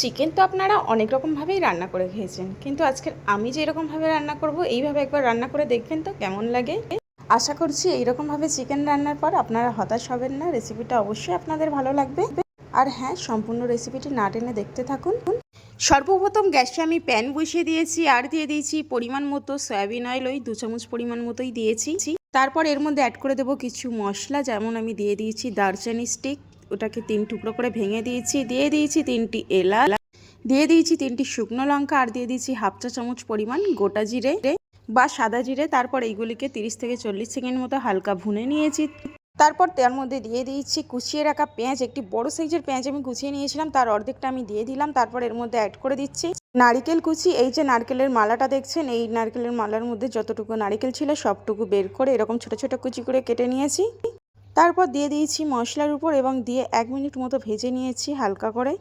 Chicken তো আপনারা অনেক রকমভাবেই রান্না করে খেয়েছেন। কিন্তু আজকের আমি যে এরকমভাবে রান্না করব, এইভাবে একবার রান্না করে দেখবেন তো কেমন লাগে। আশা করছি এইরকমভাবে চিকেন রান্নার পর আপনারা হতাশ হবেন না, রেসিপিটা অবশ্যই আপনাদের ভালো লাগবে। আর হ্যাঁ সম্পূর্ণ রেসিপিটি না টেনে দেখতে থাকুন। সর্বপ্রথম গ্যাসে আমি প্যান বসিয়ে দিয়েছি, আর দিয়ে দিয়েছি পরিমাণ মতো সয়াবিন অয়েল, ওই দু চামচ পরিমাণ মতোই দিয়েছি। তারপর এর মধ্যে অ্যাড করে দেবো কিছু মশলা, যেমন আমি দিয়ে দিয়েছি দারচিনি স্টিক ওটাকে তিন টুকরো করে ভেঙে দিয়েছি, দিয়ে দিয়েছি তিনটি এলাচ, দিয়ে দিয়েছি তিনটি শুকনো লঙ্কা আর দিয়ে দিয়েছি হাফ চা চামচ পরিমাণ গোটা জিরে বা সাদা জিরে। তারপর এইগুলিকে তিরিশ থেকে চল্লিশ সেকেন্ড মতো হালকা ভুনে নিয়েছি। তারপর তার মধ্যে দিয়ে দিয়েছি, কুচিয়ে রাখা পেঁয়াজ, একটি বড় সাইজের পেঁয়াজ আমি কুচিয়ে নিয়েছিলাম, তার অর্ধেকটা আমি দিয়ে দিলাম। তারপর এর মধ্যে অ্যাড করে দিচ্ছি নারিকেল কুচি। এই যে নারকেলের মালাটা দেখছেন, এই নারকেলের মালার মধ্যে যতটুকু নারিকেল ছিল সবটুকু বের করে এরকম ছোট ছোট কুচি করে কেটে নিয়েছি। তারপর দিয়ে দিয়েছি মশলার উপর এবং দিয়ে এক মিনিট মতো ভেজে নিয়েছি হালকা করে।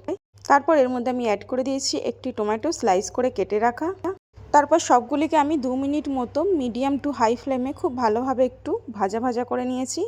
তারপর এর মধ্যে আমি অ্যাড করে দিয়েছি একটি টমেটো স্লাইস করে কেটে রাখা। তারপর সবগুলিকে আমি দু মিনিট মতো মিডিয়াম টু হাই ফ্লেমে খুব ভালোভাবে একটু ভাজা ভাজা করে নিয়েছি।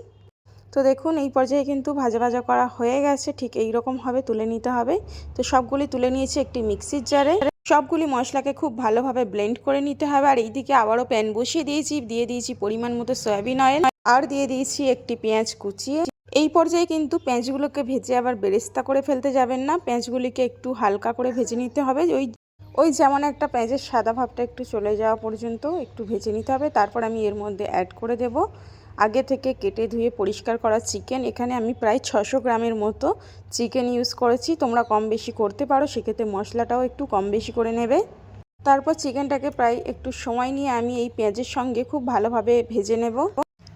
তো দেখুন, এই পর্যায়ে কিন্তু ভাজা ভাজা করা হয়ে গেছে, ঠিক এই রকমভাবে তুলে নিতে হবে। তো সবগুলি তুলে নিয়েছি একটি মিক্সির জারে সবগুলি মশলাকে খুব ভালোভাবে ব্লেন্ড করে নিতে হবে। আর এইদিকে আবারও প্যান বসিয়ে দিয়েছি, দিয়ে দিয়েছি পরিমাণ মতো সয়াবিন অয়েল আর দিয়ে দিয়েছি একটি পেঁয়াজ কুচিয়ে এই পর্যায়ে কিন্তু পেঁয়াজগুলোকে ভেজে আবার বেরেস্তা করে ফেলতে যাবেন না। পেঁয়াজগুলিকে একটু হালকা করে ভেজে নিতে হবে। ওই ওই যেমন একটা পেঁয়াজের সাদা ভাবটা একটু চলে যাওয়া পর্যন্ত একটু ভেজে নিতে হবে। তারপর আমি এর মধ্যে অ্যাড করে দেব। আগে থেকে কেটে ধুয়ে পরিষ্কার করা চিকেন। এখানে আমি প্রায় ছশো গ্রামের মতো চিকেন ইউজ করেছি। তোমরা কম বেশি করতে পারো, সেক্ষেত্রে মশলাটাও একটু কম বেশি করে নেবে। তারপর চিকেনটাকে প্রায় একটু সময় নিয়ে আমি এই পেঁয়াজের সঙ্গে খুব ভালোভাবে ভেজে নেব।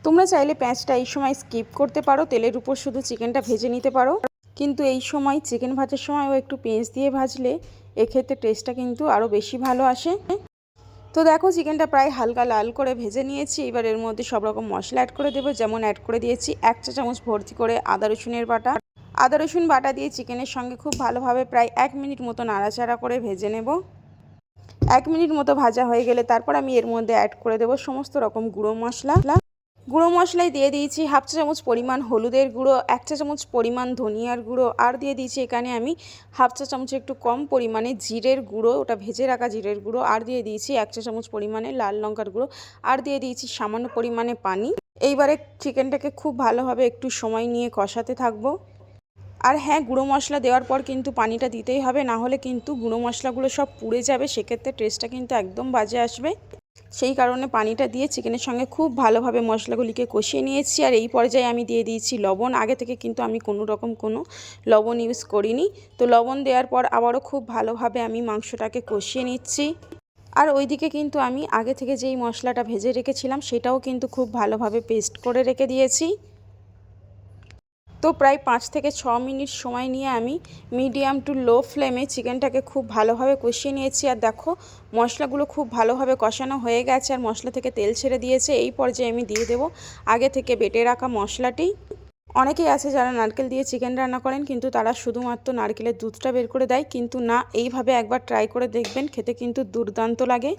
তোমরা চাইলে পেঁয়াজটা এই সময় স্কিপ করতে পারো, তেলের উপর শুধু চিকেনটা ভেজে নিতে পারো। কিন্তু এই সময় চিকেন ভাজার সময়ও একটু পেঁয়াজ দিয়ে ভাজলে এক্ষেত্রে টেস্টটা কিন্তু আরও বেশি ভালো আসে। তো দেখো চিকেনটা প্রায় হালকা লাল করে ভেজে নিয়েছি। এবার এর মধ্যে সব রকম মশলা অ্যাড করে দেবো। যেমন অ্যাড করে দিয়েছি এক চা চামচ ভর্তি করে আদা রসুনের বাটা। আদা রসুন বাটা দিয়ে চিকেনের সঙ্গে খুব ভালোভাবে প্রায় এক মিনিট মতো নাড়াচাড়া করে ভেজে নেব। এক মিনিট মতো ভাজা হয়ে গেলে তারপর আমি এর মধ্যে অ্যাড করে দেবো সমস্ত রকম গুঁড়ো মশলা। গুঁড়ো মশলায় দিয়ে দিয়েছি, হাফ চা চামচ পরিমাণ হলুদের গুঁড়ো, এক চা চামচ পরিমাণ ধনিয়ার গুঁড়ো, আর দিয়ে দিয়েছি এখানে আমি হাফ চা চামচ একটু কম পরিমাণে জিরের গুঁড়ো, ওটা ভেজে রাখা জিরের গুঁড়ো, আর দিয়ে দিয়েছি এক চা চামচ পরিমাণে লাল লঙ্কার গুঁড়ো, আর দিয়ে দিয়েছি সামান্য পরিমাণে পানি। এইবারে চিকেনটাকে খুব ভালোভাবে একটু সময় নিয়ে কষাতে থাকব। আর হ্যাঁ গুঁড়ো মশলা দেওয়ার পর কিন্তু পানিটা দিতেই হবে, না হলে কিন্তু গুঁড়ো মশলাগুলো সব পুড়ে যাবে, সেক্ষেত্রে টেস্টটা কিন্তু একদম বাজে আসবে। সেই কারণে পানিটা দিয়ে চিকেনের সঙ্গে খুব ভালোভাবে মশলাগুলিকে কষিয়ে নিয়েছি। আর এই পর্যায়ে আমি দিয়ে দিয়েছি লবণ। আগে থেকে কিন্তু আমি কোনো রকম কোনো লবণ ইউজ করিনি। তো লবণ দেওয়ার পর আবারও খুব ভালোভাবে আমি মাংসটাকে কষিয়ে নিচ্ছি। আর ওইদিকে কিন্তু আমি আগে থেকে যেই মশলাটা ভেজে রেখেছিলাম, সেটাও কিন্তু খুব ভালোভাবে পেস্ট করে রেখে দিয়েছি। তো প্রায় পাঁচ থেকে ছ মিনিট সময় নিয়ে আমি মিডিয়াম টু লো ফ্লেমে চিকেনটাকে খুব ভালোভাবে কষিয়ে নিয়েছি। আর দেখো, মশলাগুলো খুব ভালোভাবে কষানো হয়ে গেছে আর মশলা থেকে তেল ছেড়ে দিয়েছে। এই পর্যায়ে আমি দিয়ে দেবো আগে থেকে বেটে রাখা মশলাটি। অনেকেই আছে যারা নারকেল দিয়ে চিকেন রান্না করেন, কিন্তু তারা শুধুমাত্র নারকেলের দুধটা বের করে দেয়। কিন্তু না, এইভাবে একবার ট্রাই করে দেখবেন, খেতে কিন্তু দুর্দান্ত লাগে।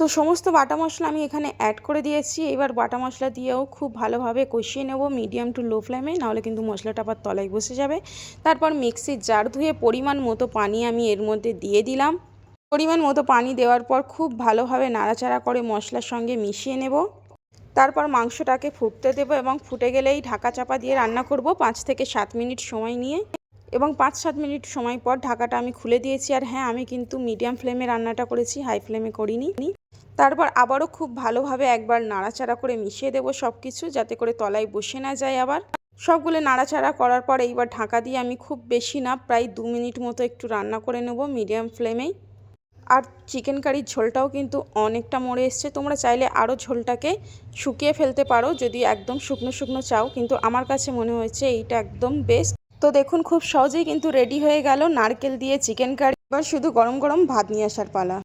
তো সমস্ত বাটা মশলা আমি এখানে অ্যাড করে দিয়েছি। এবার বাটা মশলা দিয়েও খুব ভালোভাবে কষিয়ে নেব মিডিয়াম টু লো ফ্লেমে নাহলে কিন্তু মশলাটা আবার তলায় বসে যাবে। তারপর মিক্সির জার ধুয়ে পরিমাণ মতো পানি আমি এর মধ্যে দিয়ে দিলাম। পরিমাণ মতো পানি দেওয়ার পর খুব ভালোভাবে নাড়াচাড়া করে মশলার সঙ্গে মিশিয়ে নেব। তারপর মাংসটাকে ফুটতে দেবো এবং ফুটে গেলেই ঢাকা চাপা দিয়ে রান্না করব পাঁচ থেকে সাত মিনিট সময় নিয়ে। এবং পাঁচ সাত মিনিট সময় পর ঢাকাটা আমি খুলে দিয়েছি। আর হ্যাঁ আমি কিন্তু মিডিয়াম ফ্লেমে রান্নাটা করেছি হাই ফ্লেমে করিনি। তারপর আবারও খুব ভালোভাবে একবার নাড়াচাড়া করে মিশিয়ে দেবো সব কিছু যাতে করে তলায় বসে না যায় আবার। সবগুলো নাড়াচাড়া করার পর এইবার ঢাকা দিয়ে আমি খুব বেশি না, প্রায় দু মিনিট মতো একটু রান্না করে নেব মিডিয়াম ফ্লেমেই। আর চিকেন কারির ঝোলটাও কিন্তু অনেকটা মরে এসছে। তোমরা চাইলে আরও ঝোলটাকে শুকিয়ে ফেলতে পারো, যদি একদম শুকনো শুকনো চাও, কিন্তু আমার কাছে মনে হয়েছে এইটা একদম বেস্ট তো দেখুন, খুব সহজেই কিন্তু রেডি হয়ে গেল নারকেল দিয়ে চিকেন কারি। এবার শুধু গরম গরম ভাত নিয়ে আসার পালা।